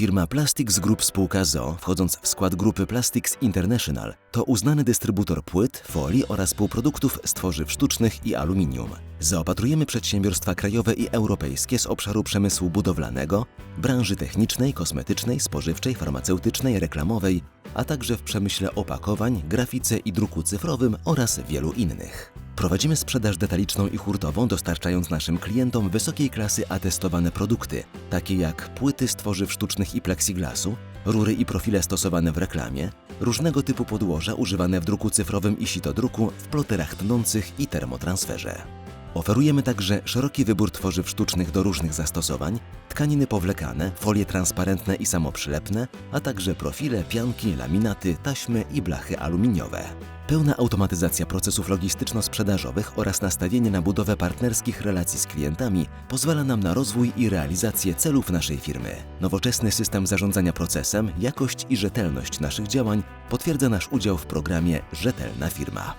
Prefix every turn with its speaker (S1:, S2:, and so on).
S1: Firma Plastics Group spółka ZO, wchodząc w skład grupy Plastics International, to uznany dystrybutor płyt, folii oraz półproduktów z tworzyw sztucznych i aluminium. Zaopatrujemy przedsiębiorstwa krajowe i europejskie z obszaru przemysłu budowlanego, branży technicznej, kosmetycznej, spożywczej, farmaceutycznej, reklamowej, a także w przemyśle opakowań, grafice i druku cyfrowym oraz wielu innych. Prowadzimy sprzedaż detaliczną i hurtową, dostarczając naszym klientom wysokiej klasy atestowane produkty, takie jak płyty z tworzyw sztucznych i plexiglasu, rury i profile stosowane w reklamie, różnego typu podłoża używane w druku cyfrowym i sitodruku, w ploterach tnących i termotransferze. Oferujemy także szeroki wybór tworzyw sztucznych do różnych zastosowań, tkaniny powlekane, folie transparentne i samoprzylepne, a także profile, pianki, laminaty, taśmy i blachy aluminiowe. Pełna automatyzacja procesów logistyczno-sprzedażowych oraz nastawienie na budowę partnerskich relacji z klientami pozwala nam na rozwój i realizację celów naszej firmy. Nowoczesny system zarządzania procesem, jakość i rzetelność naszych działań potwierdza nasz udział w programie Rzetelna Firma.